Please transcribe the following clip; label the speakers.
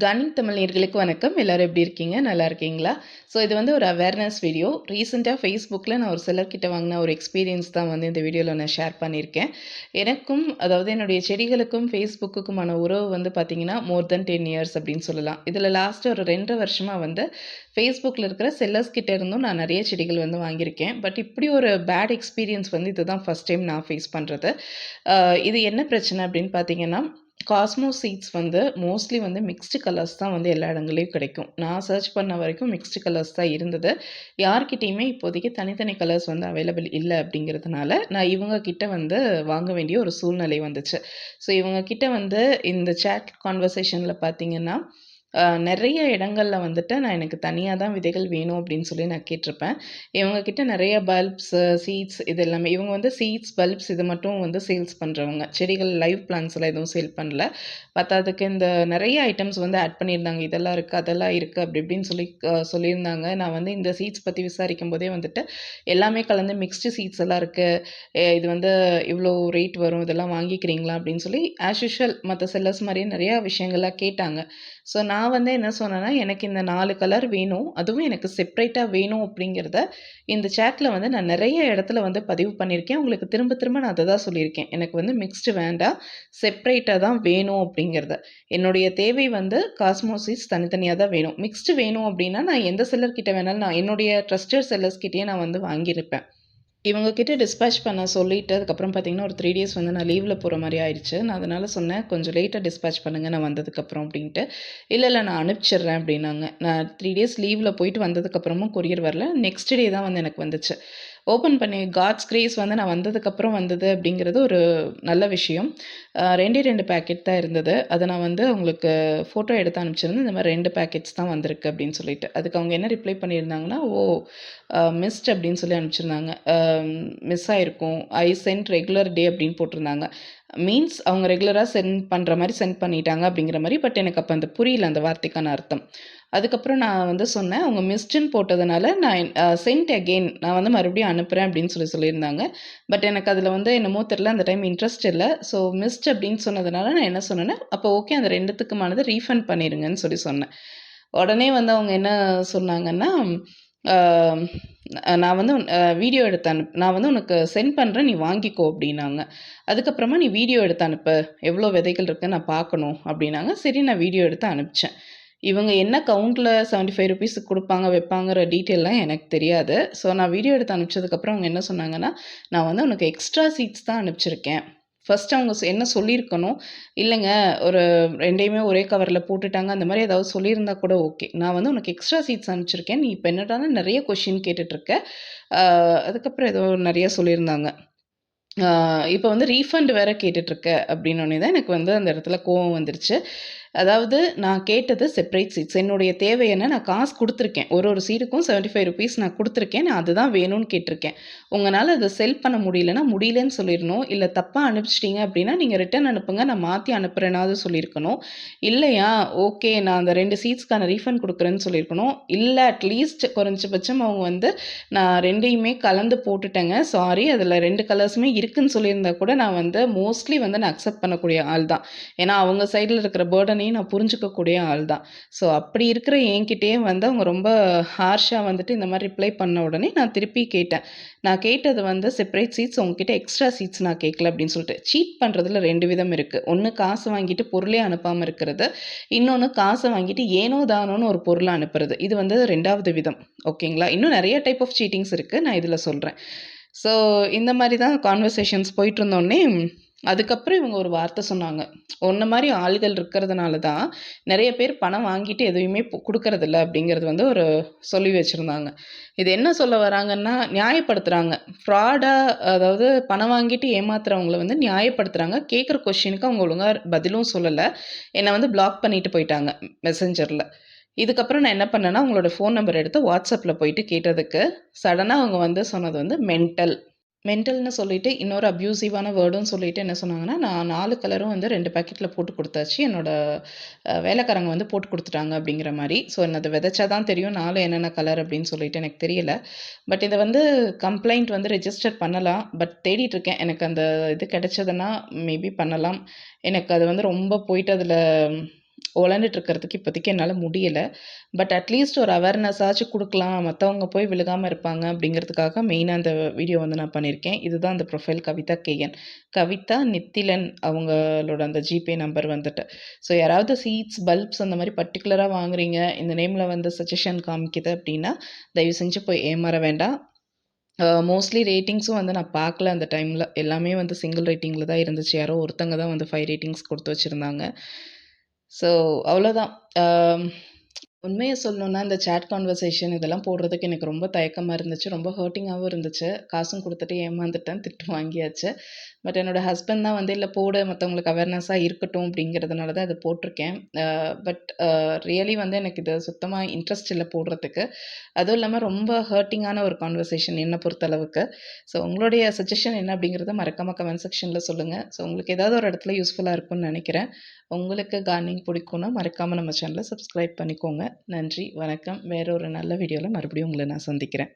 Speaker 1: darning தமிழ்நீர்களுக்கு வணக்கம் எல்லோரும் எப்படி இருக்கீங்க நல்லா இருக்கீங்களா ஸோ இது வந்து ஒரு அவேர்னஸ் வீடியோ ரீசெண்டாக ஃபேஸ்புக்கில் நான் ஒரு சிலர்கிட்ட வாங்கின ஒரு எக்ஸ்பீரியன்ஸ் தான் வந்து இந்த வீடியோவில் நான் ஷேர் பண்ணியிருக்கேன் எனக்கும் அதாவது என்னுடைய செடிகளுக்கும் ஃபேஸ்புக்குக்குமான உறவு வந்து பார்த்திங்கன்னா மோர் தென் டென் இயர்ஸ் அப்படின்னு சொல்லலாம் இதில் லாஸ்ட்டு ஒரு ரெண்டு வருஷமாக வந்து ஃபேஸ்புக்கில் இருக்கிற செல்லர்ஸ் கிட்டே இருந்தும் நான் நிறைய செடிகள் வந்து வாங்கியிருக்கேன் பட் இப்படி ஒரு பேட் எக்ஸ்பீரியன்ஸ் வந்து இதுதான் ஃபஸ்ட் டைம் நான் ஃபேஸ் பண்ணுறது இது என்ன பிரச்சனை அப்படின்னு பார்த்தீங்கன்னா காஸ்மோ சீட்ஸ் வந்து மோஸ்ட்லி வந்து மிக்ஸ்டு கலர்ஸ் தான் வந்து எல்லா இடங்களையும் கிடைக்கும் நான் சர்ச் பண்ண வரைக்கும் மிக்ஸ்டு கலர்ஸ் தான் இருந்தது யார்கிட்டையுமே இப்போதைக்கு தனித்தனி கலர்ஸ் வந்து அவைலபிள் இல்லை அப்படிங்கிறதுனால நான் இவங்கக்கிட்ட வந்து வாங்க வேண்டிய ஒரு சூழ்நிலை வந்துச்சு ஸோ இவங்கக்கிட்ட வந்து இந்த சேட் கான்வர்சேஷனில் பார்த்தீங்கன்னா நிறைய இடங்களில் வந்துட்டு நான் எனக்கு தனியாக தான் விதைகள் வேணும் அப்படின்னு சொல்லி நான் கேட்டிருப்பேன் இவங்கக்கிட்ட நிறைய பல்ப்ஸு சீட்ஸ் இது எல்லாமே இவங்க வந்து சீட்ஸ் பல்ப்ஸ் இது மட்டும் வந்து சேல்ஸ் பண்ணுறவங்க செடிகள் லைவ் பிளான்ஸ்லாம் எதுவும் சேல் பண்ணல பத்தாததுக்கு இந்த நிறைய ஐட்டம்ஸ் வந்து ஆட் பண்ணியிருந்தாங்க இதெல்லாம் இருக்குது அதெல்லாம் இருக்குது அப்படி இப்படின்னு சொல்லி சொல்லியிருந்தாங்க நான் வந்து இந்த சீட்ஸ் பற்றி விசாரிக்கும் போதே வந்துட்டு எல்லாமே கலந்து மிக்ஸ்டு சீட்ஸ் எல்லாம் இருக்குது இது வந்து இவ்வளோ ரேட் வரும் இதெல்லாம் வாங்கிக்கிறீங்களா அப்படின்னு சொல்லி ஆஸ் யூஷுவல் மற்ற செல்லர்ஸ் மாதிரியே நிறையா விஷயங்கள்லாம் கேட்டாங்க ஸோ நான் நான் வந்து என்ன சொன்னேன்னா எனக்கு இந்த நாலு கலர் வேணும் அதுவும் எனக்கு செப்ரேட்டாக வேணும் அப்படிங்கிறத இந்த சேட்டில் வந்து நான் நிறைய இடத்துல வந்து பதிவு பண்ணியிருக்கேன் உங்களுக்கு திரும்ப திரும்ப நான் அதை தான் சொல்லியிருக்கேன் எனக்கு வந்து மிக்ஸ்டு வேண்டாம் செப்ரேட்டாக தான் வேணும் அப்படிங்கிறத என்னுடைய தேவை வந்து காஸ்மோசிஸ் தனித்தனியாக தான் வேணும் மிக்ஸ்டு வேணும் அப்படின்னா நான் எந்த செல்லர்கிட்ட வேணாலும் நான் என்னுடைய ட்ரஸ்டட் செல்லர்ஸ்கிட்டேயே நான் வந்து வாங்கியிருப்பேன் இவங்கக்கிட்ட டிஸ்பேச் பண்ண சொல்லிவிட்டு அதுக்கப்புறம் பார்த்திங்கன்னா ஒரு த்ரீ டேஸ் வந்து நான் லீவில் போகிற மாதிரி ஆயிடுச்சு நான் அதனால் சொன்னேன் கொஞ்சம் லேட்டாக டிஸ்பேச் பண்ணுங்கள் நான் வந்ததுக்கப்புறம் அப்படின்ட்டு இல்லை இல்லை நான் அனுப்பிச்சிடுறேன் அப்படின்னாங்க நான் த்ரீ டேஸ் லீவில் போயிட்டு வந்ததுக்கப்புறமும் கொரியர் வரல நெக்ஸ்ட் டே தான் வந்து எனக்கு வந்துச்சு ஓப்பன் பண்ணி காட்ஸ் கிரேஸ் வந்து நான் வந்ததுக்கப்புறம் வந்தது அப்படிங்கிறது ஒரு நல்ல விஷயம் ரெண்டே ரெண்டு பேக்கெட் தான் இருந்தது அதை நான் வந்து அவங்களுக்கு ஃபோட்டோ எடுத்து அனுப்பிச்சிருந்தேன் இந்த மாதிரி ரெண்டு பேக்கெட்ஸ் தான் வந்திருக்கு அப்படின்னு சொல்லிட்டு அதுக்கு அவங்க என்ன ரிப்ளை பண்ணியிருந்தாங்கன்னா ஓ மிஸ்ட் அப்படின்னு சொல்லி அனுப்பிச்சிருந்தாங்க மிஸ் ஆகிருக்கும் ஐ சென்ட் ரெகுலர் டே அப்படின்னு போட்டிருந்தாங்க மீன்ஸ் அவங்க ரெகுலராக சென்ட் பண்ணுற மாதிரி சென்ட் பண்ணிட்டாங்க அப்படிங்கிற மாதிரி பட் எனக்கு அப்போ அந்த புரியல அந்த வார்த்தைக்கான அர்த்தம் அதுக்கப்புறம் நான் வந்து சொன்னேன் அவங்க மிஸ்டின் போட்டதுனால நான் சென்ட் அகெயின் நான் வந்து மறுபடியும் அனுப்புகிறேன் அப்படின்னு சொல்லி சொல்லியிருந்தாங்க பட் எனக்கு அதில் வந்து என்னமோ தெரில அந்த டைம் இன்ட்ரெஸ்ட் இல்லை ஸோ மிஸ்ட் அப்படின்னு சொன்னதுனால நான் என்ன சொன்னேன்னா அப்போ ஓகே அந்த ரெண்டுத்துக்குமானது ரீஃபண்ட் பண்ணிடுங்கன்னு சொல்லி சொன்னேன் உடனே வந்து அவங்க என்ன சொன்னாங்கன்னா நான் வந்து வீடியோ எடுத்து அனுப்பு நான் வந்து உனக்கு சென்ட் பண்ணுறேன் நீ வாங்கிக்கோ அப்படின்னாங்க அதுக்கப்புறமா நீ வீடியோ எடுத்து அனுப்பு எவ்வளோ விதைகள் இருக்குன்னு நான் பார்க்கணும் அப்படின்னாங்க சரி நான் வீடியோ எடுத்து அனுப்பிச்சேன் இவங்க என்ன கவுண்டில் செவன்ட்டி ஃபைவ் ருபீஸுக்கு கொடுப்பாங்க வைப்பாங்கிற டீட்டெயிலாம் எனக்கு தெரியாது ஸோ நான் வீடியோ எடுத்து அனுப்பிச்சதுக்கப்புறம் அவங்க என்ன சொன்னாங்கன்னா நான் வந்து உனக்கு எக்ஸ்ட்ரா சீட்ஸ் தான் அனுப்பிச்சிருக்கேன் ஃபஸ்ட்டு அவங்க என்ன சொல்லியிருக்கணும் இல்லைங்க ஒரு ரெண்டையுமே ஒரே கவரில் போட்டுட்டாங்க அந்த மாதிரி ஏதாவது சொல்லியிருந்தா கூட ஓகே நான் வந்து உனக்கு எக்ஸ்ட்ரா சீட்ஸ் அனுப்பிச்சிருக்கேன் நீ இப்போ என்னடானா நிறைய கொஷின் கேட்டுட்ருக்க அதுக்கப்புறம் ஏதோ நிறையா சொல்லியிருந்தாங்க இப்போ வந்து ரீஃபண்ட் வேறு கேட்டுட்ருக்க அப்படின்னு தான் எனக்கு வந்து அந்த இடத்துல கோவம் வந்துருச்சு அதாவது நான் கேட்டது செப்பரேட் சீட்ஸ் என்னுடைய தேவை என்ன நான் காசு கொடுத்துருக்கேன் ஒரு ஒரு சீட்டுக்கும் செவன்டி ஃபைவ் ருபீஸ் நான் கொடுத்துருக்கேன் நான் அதுதான் வேணும்னு கேட்டிருக்கேன் உங்களால் அதை செல் பண்ண முடியலன்னா முடியலன்னு சொல்லிடணும் இல்லை தப்பாக அனுப்பிச்சிட்டிங்க அப்படின்னா நீங்கள் ரிட்டன் அனுப்புங்க நான் மாற்றி அனுப்புகிறேனாவது சொல்லியிருக்கணும் இல்லையா ஓகே நான் அந்த ரெண்டு சீட்ஸ்க்கான ரீஃபண்ட் கொடுக்குறேன்னு சொல்லியிருக்கணும் இல்லை அட்லீஸ்ட் குறைஞ்சபட்சம் அவங்க வந்து நான் ரெண்டையுமே கலந்து போட்டுட்டேங்க சாரி அதில் ரெண்டு கலர்ஸுமே இருக்குதுன்னு சொல்லியிருந்தா கூட நான் வந்து மோஸ்ட்லி வந்து நான் அக்செப்ட் பண்ணக்கூடிய ஆள் தான் ஏன்னா அவங்க சைடில் இருக்கிற பேர்டன் எல்லாமே நான் புரிஞ்சுக்கக்கூடிய ஆள் தான் ஸோ அப்படி இருக்கிற என்கிட்டயே வந்து அவங்க ரொம்ப ஹார்ஷாக வந்துட்டு இந்த மாதிரி ரிப்ளை பண்ண உடனே நான் திருப்பி கேட்டேன் நான் கேட்டது வந்து செப்பரேட் சீட்ஸ் உங்ககிட்ட எக்ஸ்ட்ரா சீட்ஸ் நான் கேட்கல அப்படின்னு சொல்லிட்டு சீட் பண்ணுறதுல ரெண்டு விதம் இருக்குது ஒன்று காசு வாங்கிட்டு பொருளே அனுப்பாமல் இருக்கிறது இன்னொன்று காசை வாங்கிட்டு ஏனோ தானோன்னு ஒரு பொருளை அனுப்புறது இது வந்து ரெண்டாவது விதம் ஓகேங்களா இன்னும் நிறைய டைப் ஆஃப் சீட்டிங்ஸ் இருக்குது நான் இதில் சொல்கிறேன் ஸோ இந்த மாதிரி தான் கான்வர்சேஷன்ஸ் போயிட்டு இருந்தோடனே அதுக்கப்புறம் இவங்க ஒரு வார்த்தை சொன்னாங்க உன்ன மாதிரி ஆள்கள் இருக்கிறதுனால தான் நிறைய பேர் பணம் வாங்கிட்டு எதுவுமே கொடுக்கறதில்ல அப்படிங்கிறது வந்து ஒரு சொல்லி வச்சுருந்தாங்க இது என்ன சொல்ல வராங்கன்னா நியாயப்படுத்துகிறாங்க ஃப்ராடாக அதாவது பணம் வாங்கிட்டு ஏமாத்துறவங்களை வந்து நியாயப்படுத்துகிறாங்க கேட்குற கொஷினுக்கு அவங்க ஒழுங்காக பதிலும் சொல்லலை என்னை வந்து பிளாக் பண்ணிட்டு போயிட்டாங்க மெசஞ்சரில் இதுக்கப்புறம் நான் என்ன பண்ணேன்னா அவங்களோட ஃபோன் நம்பர் எடுத்து வாட்ஸ்அப்பில் போயிட்டு கேட்டதுக்கு சடனாக அவங்க வந்து சொன்னது வந்து மென்டல் மென்டல்னு சொல்லிவிட்டு இன்னொரு அப்யூசிவான வேர்டுன்னு சொல்லிவிட்டு என்ன சொன்னாங்கன்னா நான் நாலு கலரும் வந்து ரெண்டு பேக்கெட்டில் போட்டு கொடுத்தாச்சு என்னோடய வேலைக்காரங்க வந்து போட்டு கொடுத்துட்டாங்க அப்படிங்கிற மாதிரி ஸோ அதை விதைச்சா தான் தெரியும் நாலு என்னென்ன கலர் அப்படின்னு சொல்லிட்டு எனக்கு தெரியல பட் இதை வந்து கம்ப்ளைண்ட் வந்து ரெஜிஸ்டர் பண்ணலாம் பட் தேடிட்டுருக்கேன் எனக்கு அந்த இது கிடைச்சதுன்னா மேபி பண்ணலாம் எனக்கு அது வந்து ரொம்ப போயிட்டு அதில் இருக்கிறதுக்கு இப்போதைக்கு என்னால் முடியலை பட் அட்லீஸ்ட் ஒரு ஆச்சு கொடுக்கலாம் மற்றவங்க போய் விழுகாமல் இருப்பாங்க அப்படிங்கிறதுக்காக மெயினாக அந்த வீடியோ வந்து நான் பண்ணியிருக்கேன் இதுதான் அந்த ப்ரொஃபைல் கவிதா கேயன் கவிதா நித்திலன் அவங்களோட அந்த ஜிபே நம்பர் வந்துட்டு ஸோ யாராவது சீட்ஸ் பல்ப்ஸ் அந்த மாதிரி பர்டிகுலராக வாங்குறீங்க இந்த நேமில் வந்து சஜஷன் காமிக்குது அப்படின்னா தயவு செஞ்சு போய் ஏமாற வேண்டாம் மோஸ்ட்லி ரேட்டிங்ஸும் வந்து நான் பார்க்கல அந்த டைமில் எல்லாமே வந்து சிங்கிள் ரேட்டிங்கில் தான் இருந்துச்சு யாரோ ஒருத்தங்க தான் வந்து ஃபைவ் ரேட்டிங்ஸ் கொடுத்து வச்சுருந்தாங்க ஸோ அவ்வளோதான் உண்மையை சொல்லணுன்னா இந்த சேட் கான்வர்சேஷன் இதெல்லாம் போடுறதுக்கு எனக்கு ரொம்ப தயக்கமாக இருந்துச்சு ரொம்ப ஹர்ட்டிங்காகவும் இருந்துச்சு காசும் கொடுத்துட்டு ஏமாந்துட்டேன் திட்டு வாங்கியாச்சு பட் என்னோடய ஹஸ்பண்ட் தான் வந்து இல்லை போட மற்றவங்களுக்கு அவேர்னஸாக இருக்கட்டும் அப்படிங்கிறதுனால தான் அதை போட்டிருக்கேன் பட் ரியலி வந்து எனக்கு இது சுத்தமாக இன்ட்ரெஸ்ட் இல்லை போடுறதுக்கு அதுவும் இல்லாமல் ரொம்ப ஹர்ட்டிங்கான ஒரு கான்வர்சேஷன் என்னை பொறுத்தளவுக்கு ஸோ உங்களுடைய சஜஷன் என்ன அப்படிங்கிறத மறக்காமல் கமெண்ட் செக்ஷனில் சொல்லுங்கள் ஸோ உங்களுக்கு ஏதாவது ஒரு இடத்துல யூஸ்ஃபுல்லாக இருக்கும்னு நினைக்கிறேன் உங்களுக்கு கார்னிங் பிடிக்கும்னா மறக்காமல் நம்ம சேனலை சப்ஸ்கிரைப் பண்ணிக்கோங்க நன்றி வணக்கம் வேறொரு நல்ல வீடியோவில் மறுபடியும் உங்களை நான் சந்திக்கிறேன்